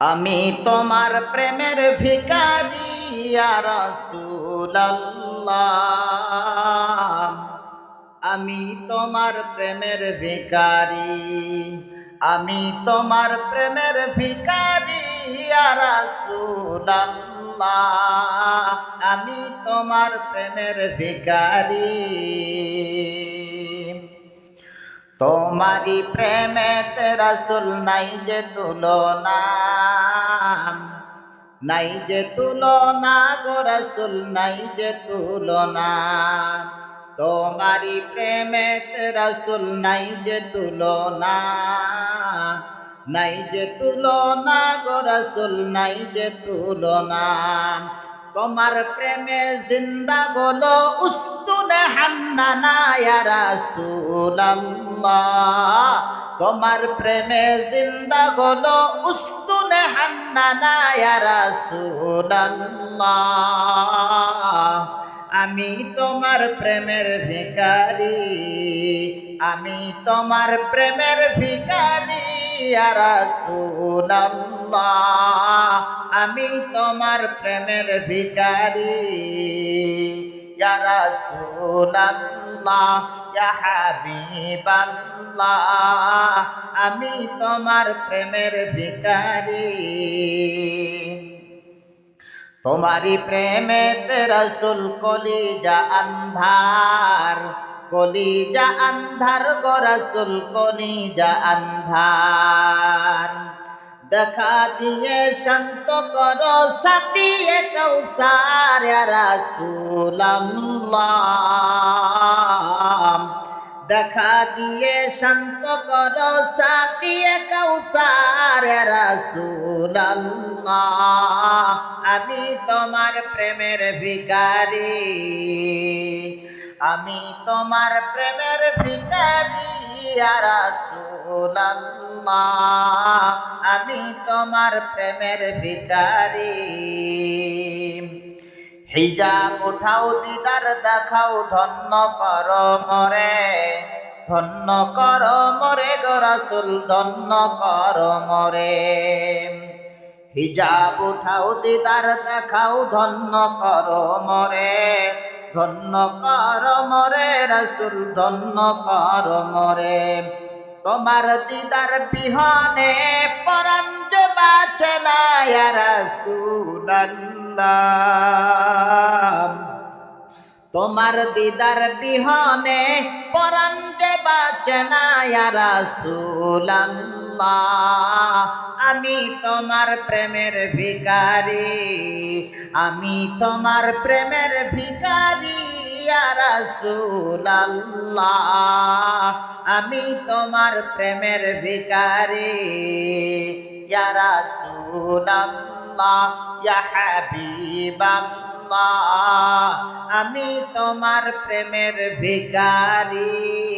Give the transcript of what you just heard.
আমি তোমার প্রেমের ভিকারি রাসূলুল্লাহ। আমি তোমার প্রেমের ভিকারি আমি তোমার প্রেমের ভিকারি রাসূলুল্লাহ। আমি তোমার প্রেমের ভিকারি তোমারি প্রেমেতে রাসুল নাই যে তুলনা। নাই যে তুলনা গো রাসুল, নাই যে তুলনা। তোমারি প্রেমেতে রাসুল নাই যে তুলনা। নাই যে তুলনা গো রাসুল, নাই যে তুলনা। তোমার প্রেমে জিন্দা বলো উস্তুনে হান্নানা ইয়া রাসূলুল্লাহ। তোমার প্রেমে জিন্দা হলো উস্তুনে হান্নানা ইয়া রাসূলুল্লাহ। আমি তোমার প্রেমের ভিখারি, আমি তোমার প্রেমের রাসূলুল্লাহ। আমি তোমার প্রেমের ভিখারি। ইয়া রাসূলুল্লাহ ইয়া আমি তোমার প্রেমের ভিখারি। তোমারি প্রেমেতে রসুল কলিজা আন্ধার কলিজা আন্ধার গো রসুল কলিজা আন্ধার। দেখা দিয়ে শান্ত করো, সাকিয়ে কৌসার রাসূলুল্লাহ। দেখা দিয়ে শান্ত করো, সাকিয়ে কৌসার রাসূলুল্লাহ। আমি তোমার প্রেমের ভিখারি, আমি তোমার প্রেমের রাসূলুল্লাহ আমি তোমার প্রেমের ভিখারি। হিজাব উঠাও, দিদার দেখাও, ধন্য কর মরে, ধন্য কর মরে গো রাসূল, ধন্য কর মরে। হিজাব উঠাও, দিদার দেখাও, ধন্য কর মরে, ধন্য কর মরে, রাসূল ধন্য কর মরে। তোমার দিদার বিহনে পরাণ যে বাঁচে না তোমার দিদার বিহনে পরাণ যে বাঁচে না আমি তোমার প্রেমের ভিখারি, আমি তোমার প্রেমের ভিখারি। ইয়া রাসূলুল্লাহ আমি তোমার প্রেমের ভিকারি ইয়া রাসূলুল্লাহ ইয়া হাবিবাল্লাহ আমি তোমার প্রেমের ভিখারি।